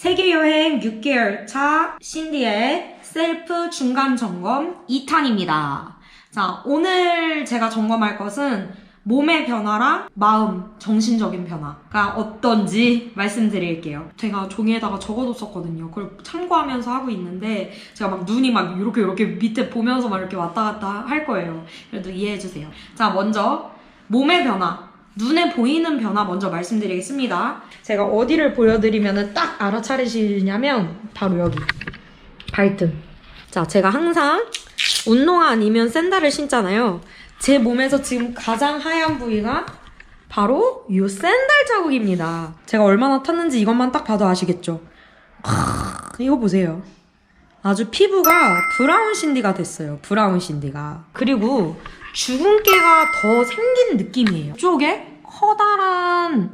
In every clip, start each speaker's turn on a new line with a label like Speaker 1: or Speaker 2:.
Speaker 1: 세계 여행 6개월 차 신디의 셀프 중간 점검 2탄입니다. 자, 오늘 제가 점검할 것은 몸의 변화랑 마음, 정신적인 변화가 어떤지 말씀드릴게요. 제가 종이에다가 적어뒀었거든요. 그걸 참고하면서 하고 있는데 제가 막 눈이 막 이렇게 이렇게 밑에 보면서 막 이렇게 왔다 갔다 할 거예요. 그래도 이해해주세요. 자, 먼저 몸의 변화. 눈에 보이는 변화 먼저 말씀드리겠습니다. 제가 어디를 보여드리면 딱 알아차리시냐면 바로 여기 발등. 자, 제가 항상 운동화 아니면 샌들을 신잖아요. 제 몸에서 지금 가장 하얀 부위가 바로 이 샌들 자국입니다. 제가 얼마나 탔는지 이것만 딱 봐도 아시겠죠? 크, 이거 보세요. 아주 피부가 브라운 신디가 됐어요. 브라운 신디가. 그리고 주근깨가 더 생긴 느낌이에요. 이쪽에 커다란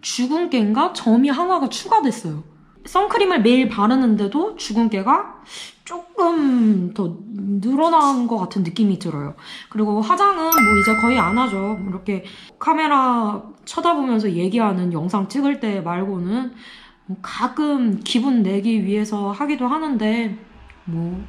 Speaker 1: 주근깨인가 점이 하나가 추가됐어요. 선크림을 매일 바르는데도 주근깨가 조금 더 늘어난 것 같은 느낌이 들어요. 그리고 화장은 뭐 이제 거의 안 하죠. 이렇게 카메라 쳐다보면서 얘기하는 영상 찍을 때 말고는 뭐 가끔 기분 내기 위해서 하기도 하는데 뭐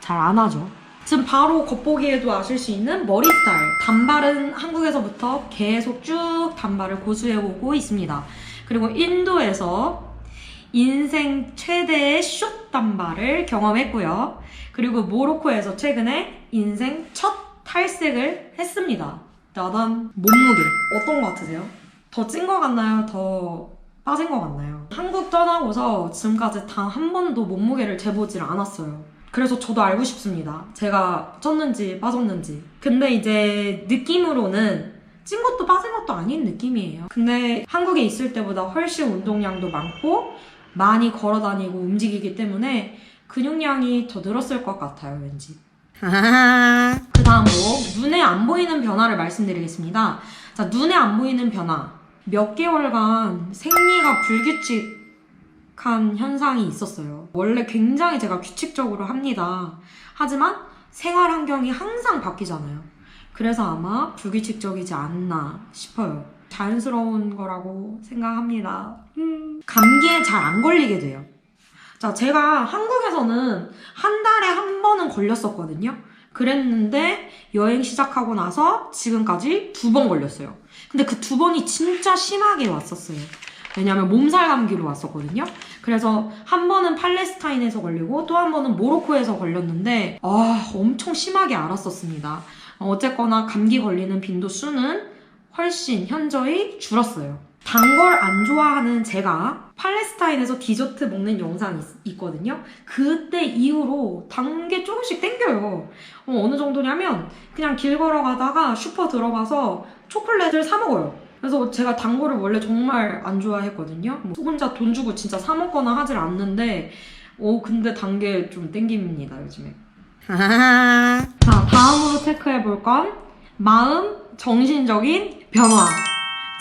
Speaker 1: 잘 안 하죠. 지금 바로 겉보기에도 아실 수 있는 머리 스타일. 단발은 한국에서부터 계속 쭉 단발을 고수해오고 있습니다. 그리고 인도에서 인생 최대의 숏 단발을 경험했고요. 그리고 모로코에서 최근에 인생 첫 탈색을 했습니다. 나단 몸무게 어떤 것 같으세요? 더찐것 같나요? 더 빠진 것 같나요? 한국 떠나고서 지금까지 단 한 번도 몸무게를 재보질 않았어요. 그래서 저도 알고 싶습니다. 제가 쪘는지 빠졌는지. 근데 이제 느낌으로는 찐 것도 빠진 것도 아닌 느낌이에요. 근데 한국에 있을 때보다 훨씬 운동량도 많고 많이 걸어 다니고 움직이기 때문에 근육량이 더 늘었을 것 같아요, 왠지. 그 다음으로 눈에 안 보이는 변화를 말씀드리겠습니다. 자, 눈에 안 보이는 변화. 몇 개월간 생리가 불규칙 한 현상이 있었어요. 원래 굉장히 제가 규칙적으로 합니다. 하지만 생활 환경이 항상 바뀌잖아요. 그래서 아마 불규칙적이지 않나 싶어요. 자연스러운 거라고 생각합니다. 음. 감기에 잘 안 걸리게 돼요. 자, 제가 한국에서는 한 달에 한 번은 걸렸었거든요. 그랬는데 여행 시작하고 나서 지금까지 두 번 걸렸어요. 근데 그 두 번이 진짜 심하게 왔었어요. 왜냐면 몸살 감기로 왔었거든요. 그래서 한 번은 팔레스타인에서 걸리고 또 한 번은 모로코에서 걸렸는데 아 엄청 심하게 알았었습니다. 어, 어쨌거나 감기 걸리는 빈도 수는 훨씬 현저히 줄었어요. 단 걸 안 좋아하는 제가 팔레스타인에서 디저트 먹는 영상이 있, 거든요 그때 이후로 단 게 조금씩 땡겨요. 어, 어느 정도냐면 그냥 길 걸어가다가 슈퍼 들어가서 초콜릿을 사 먹어요. 그래서 제가 단 거를 원래 정말 안 좋아했거든요. 뭐 혼자 돈 주고 진짜 사 먹거나 하질 않는데 오 근데 단 게 좀 땡깁니다 요즘에. 자 다음으로 체크해 볼 건 마음 정신적인 변화.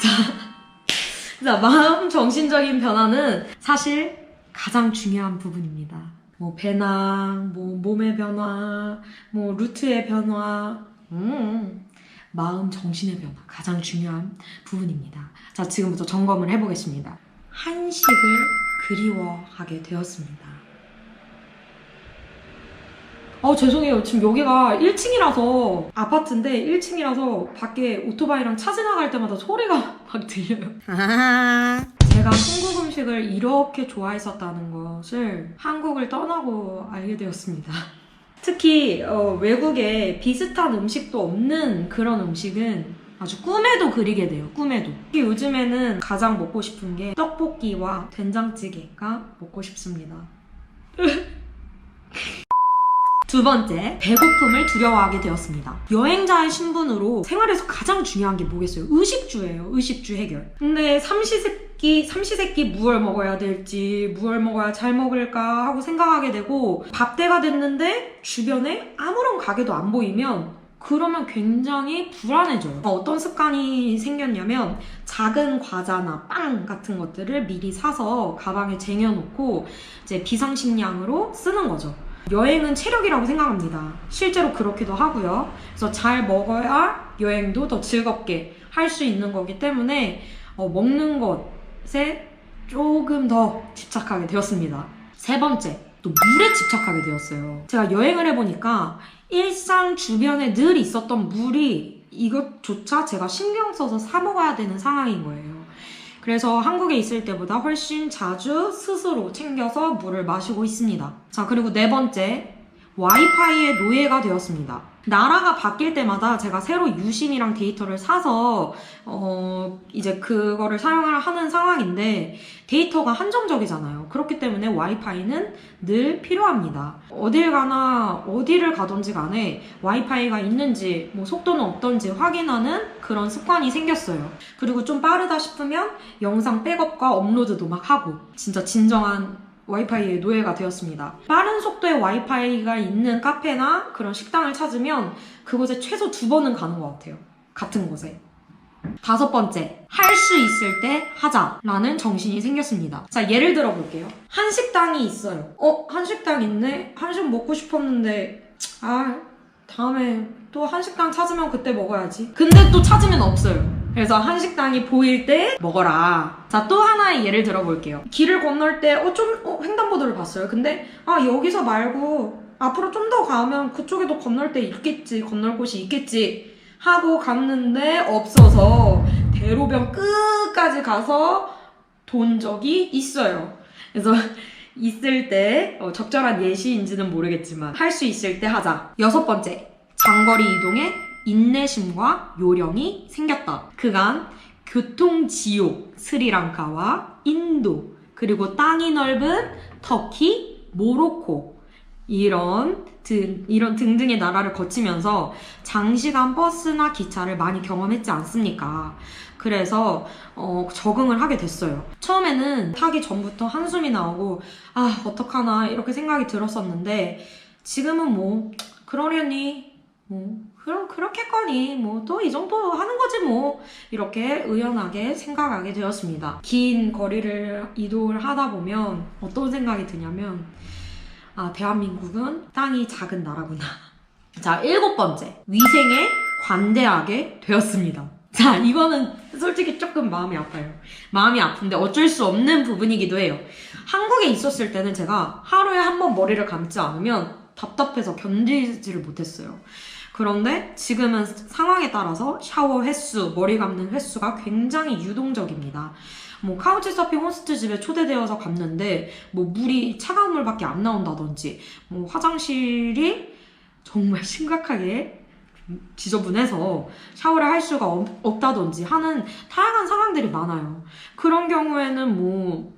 Speaker 1: 자, 자 마음 정신적인 변화는 사실 가장 중요한 부분입니다. 뭐 배낭, 뭐 몸의 변화, 뭐 루트의 변화, 음, 마음 정신의 변화 가장 중요한 부분입니다. 자 지금부터 점검을 해보겠습니다. 한식을 그리워하게 되었습니다. 어 죄송해요. 지금 여기가 1층이라서 아파트인데 1층이라서 밖에 오토바이랑 차 지나갈 때마다 소리가 막 들려요. 제가 한국 음식을 이렇게 좋아했었다는 것을 한국을 떠나고 알게 되었습니다. 특히 어, 외국에 비슷한 음식도 없는 그런 음식은 아주 꿈에도 그리게 돼요. 꿈에도. 특히 요즘에는 가장 먹고 싶은 게 떡볶이와 된장찌개가 먹고 싶습니다. 두 번째, 배고픔을 두려워하게 되었습니다. 여행자의 신분으로 생활에서 가장 중요한 게 뭐겠어요? 의식주예요. 의식주 해결. 근데 삼시세끼, 삼시세끼 무얼 먹어야 될지, 무얼 먹어야 잘 먹을까 하고 생각하게 되고, 밥때가 됐는데 주변에 아무런 가게도 안 보이면 그러면 굉장히 불안해져요. 어떤 습관이 생겼냐면 작은 과자나 빵 같은 것들을 미리 사서 가방에 쟁여놓고 이제 비상식량으로 쓰는 거죠. 여행은 체력이라고 생각합니다. 실제로 그렇기도 하고요. 그래서 잘 먹어야 여행도 더 즐겁게 할 수 있는 거기 때문에 어, 먹는 것에 조금 더 집착하게 되었습니다. 세 번째, 또 물에 집착하게 되었어요. 제가 여행을 해보니까 일상 주변에 늘 있었던 물이 이것조차 제가 신경 써서 사 먹어야 되는 상황인 거예요. 그래서 한국에 있을 때보다 훨씬 자주 스스로 챙겨서 물을 마시고 있습니다. 자, 그리고 네 번째, 와이파이의 노예가 되었습니다. 나라가 바뀔 때마다 제가 새로 유심이랑 데이터를 사서 어 이제 그거를 사용을 하는 상황인데 데이터가 한정적이잖아요. 그렇기 때문에 와이파이는 늘 필요합니다. 어딜 가나 어디를 가든지 간에 와이파이가 있는지 뭐 속도는 어떤지 확인하는 그런 습관이 생겼어요. 그리고 좀 빠르다 싶으면 영상 백업과 업로드도 막 하고 진짜 진정한 와이파이의 노예가 되었습니다. 빠른 속도의 와이파이가 있는 카페나 그런 식당을 찾으면 그곳에 최소 두 번은 가는 것 같아요. 같은 곳에. 다섯 번째, 할 수 있을 때 하자라는 정신이 생겼습니다. 자, 예를 들어 볼게요. 한식당이 있어요. 어, 한식당 있네? 한식 먹고 싶었는데, 아, 다음에 또 한식당 찾으면 그때 먹어야지. 근데 또 찾으면 없어요. 그래서 한식당이 보일 때 먹어라. 자, 또 하나의 예를 들어볼게요. 길을 건널 때, 어, 좀, 어, 횡단보도를 봤어요. 근데, 아, 여기서 말고, 앞으로 좀 더 가면 그쪽에도 건널 때 있겠지, 건널 곳이 있겠지. 하고 갔는데, 없어서, 대로변 끝까지 가서 돈 적이 있어요. 그래서, 있을 때, 어, 적절한 예시인지는 모르겠지만, 할 수 있을 때 하자. 여섯 번째, 장거리 이동에 인내심과 요령이 생겼다. 그간 교통지옥 스리랑카와 인도 그리고 땅이 넓은 터키, 모로코 이런 등, 이런 등등의 나라를 거치면서 장시간 버스나 기차를 많이 경험했지 않습니까? 그래서 어, 적응을 하게 됐어요. 처음에는 타기 전부터 한숨이 나오고 아 어떡하나 이렇게 생각이 들었었는데 지금은 뭐 그러려니 뭐 그럼 그렇겠거니 뭐 또 이 정도 하는 거지 뭐 이렇게 의연하게 생각하게 되었습니다. 긴 거리를 이동을 하다 보면 어떤 생각이 드냐면 아 대한민국은 땅이 작은 나라구나. 자 일곱 번째 위생에 관대하게 되었습니다. 자 이거는 솔직히 조금 마음이 아파요. 마음이 아픈데 어쩔 수 없는 부분이기도 해요. 한국에 있었을 때는 제가 하루에 한 번 머리를 감지 않으면 답답해서 견디지를 못했어요. 그런데 지금은 상황에 따라서 샤워 횟수, 머리 감는 횟수가 굉장히 유동적입니다. 뭐 카우치 서핑 호스트 집에 초대되어서 갔는데 뭐 물이 차가운 물밖에 안 나온다든지 뭐 화장실이 정말 심각하게 지저분해서 샤워를 할 수가 없, 없다든지 하는 다양한 상황들이 많아요. 그런 경우에는 뭐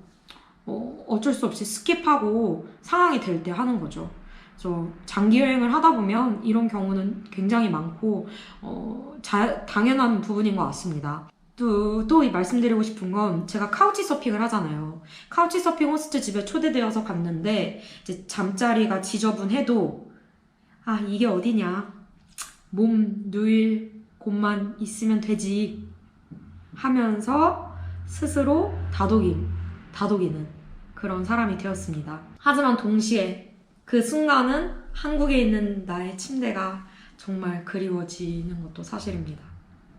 Speaker 1: 어, 어쩔 수 없이 스킵하고 상황이 될 때 하는 거죠. 저 장기 여행을 하다 보면 이런 경우는 굉장히 많고 어, 자, 당연한 부분인 것 같습니다. 또, 또 말씀드리고 싶은 건 제가 카우치 서핑을 하잖아요. 카우치 서핑 호스트 집에 초대되어서 갔는데 이제 잠자리가 지저분해도 아 이게 어디냐 몸 누일 곳만 있으면 되지 하면서 스스로 다독이 다독이는 그런 사람이 되었습니다. 하지만 동시에 그 순간은 한국에 있는 나의 침대가 정말 그리워지는 것도 사실입니다.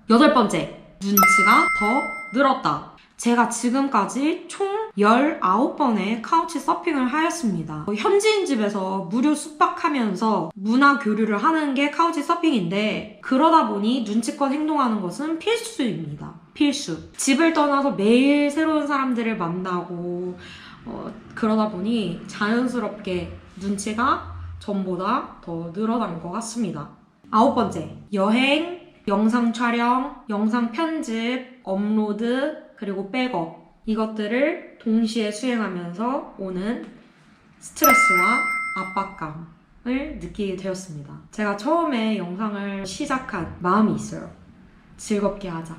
Speaker 1: 여덟 번째, 눈치가 더 늘었다. 제가 지금까지 총 19번의 카우치 서핑을 하였습니다. 현지인 집에서 무료 숙박하면서 문화 교류를 하는 게 카우치 서핑인데 그러다 보니 눈치껏 행동하는 것은 필수입니다. 필수. 집을 떠나서 매일 새로운 사람들을 만나고 어, 그러다 보니 자연스럽게 눈치가 전보다 더 늘어난 것 같습니다. 아홉 번째, 여행, 영상 촬영, 영상 편집, 업로드, 그리고 백업. 이것들을 동시에 수행하면서 오는 스트레스와 압박감을 느끼게 되었습니다. 제가 처음에 영상을 시작한 마음이 있어요. 즐겁게 하자.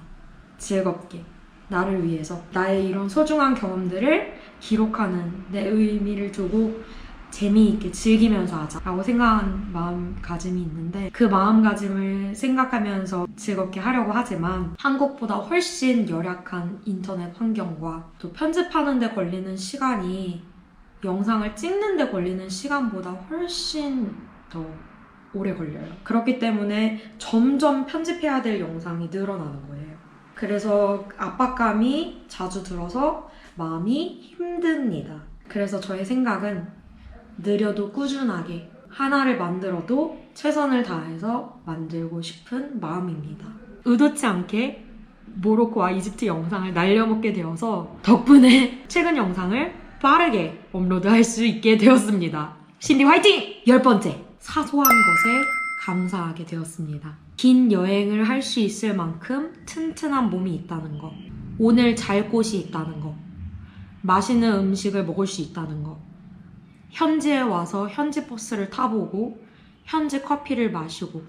Speaker 1: 즐겁게. 나를 위해서. 나의 이런 소중한 경험들을 기록하는 내 의미를 두고 재미있게 즐기면서 하자라고 생각한 마음가짐이 있는데 그 마음가짐을 생각하면서 즐겁게 하려고 하지만 한국보다 훨씬 열악한 인터넷 환경과 또 편집하는 데 걸리는 시간이 영상을 찍는 데 걸리는 시간보다 훨씬 더 오래 걸려요. 그렇기 때문에 점점 편집해야 될 영상이 늘어나는 거예요. 그래서 압박감이 자주 들어서 마음이 힘듭니다. 그래서 저의 생각은 느려도 꾸준하게 하나를 만들어도 최선을 다해서 만들고 싶은 마음입니다. 의도치 않게 모로코와 이집트 영상을 날려먹게 되어서 덕분에 최근 영상을 빠르게 업로드할 수 있게 되었습니다. 신디 화이팅! 열 번째, 사소한 것에 감사하게 되었습니다. 긴 여행을 할 수 있을 만큼 튼튼한 몸이 있다는 것, 오늘 잘 곳이 있다는 것, 맛있는 음식을 먹을 수 있다는 것, 현지에 와서 현지 버스를 타보고 현지 커피를 마시고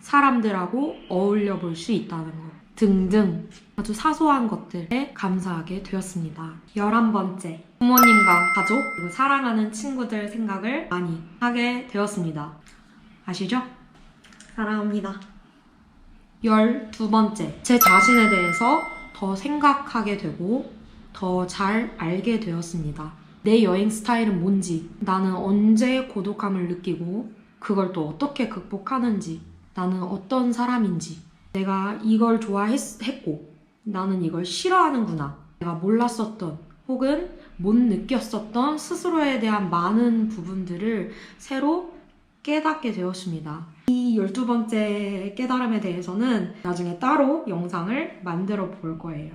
Speaker 1: 사람들하고 어울려 볼 수 있다는 것 등등 아주 사소한 것들에 감사하게 되었습니다. 11번째. 부모님과 가족 그리고 사랑하는 친구들 생각을 많이 하게 되었습니다. 아시죠? 사랑합니다. 12번째. 제 자신에 대해서 더 생각하게 되고 더 잘 알게 되었습니다. 내 여행 스타일은 뭔지, 나는 언제 고독함을 느끼고, 그걸 또 어떻게 극복하는지, 나는 어떤 사람인지, 내가 이걸 좋아했고, 나는 이걸 싫어하는구나. 내가 몰랐었던, 혹은 못 느꼈었던 스스로에 대한 많은 부분들을 새로 깨닫게 되었습니다. 이 12번째 깨달음에 대해서는 나중에 따로 영상을 만들어 볼 거예요.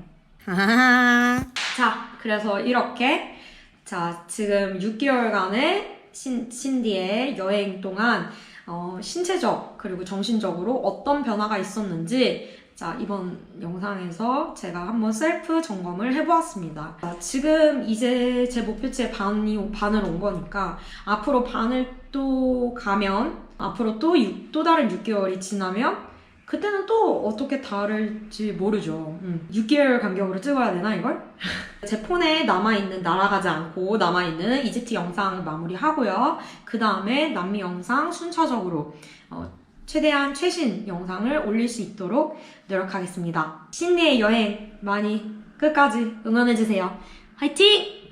Speaker 1: 자, 그래서 이렇게 자, 지금 6개월간의 신, 신디의 여행 동안 어, 신체적 그리고 정신적으로 어떤 변화가 있었는지 자, 이번 영상에서 제가 한번 셀프 점검을 해보았습니다. 자, 지금 이제 제 목표치의 반이, 반을 온 거니까 앞으로 반을 또 가면 앞으로 또, 육- 또 다른 6개월이 지나면 그때는 또 어떻게 다를지 모르죠. 음, 6개월 간격으로 찍어야 되나 이걸? 제 폰에 남아있는 날아가지 않고 남아있는 이집트 영상 마무리하고요. 그 다음에 남미 영상 순차적으로 어, 최대한 최신 영상을 올릴 수 있도록 노력하겠습니다. 신디의 여행 많이 끝까지 응원해주세요. 화이팅!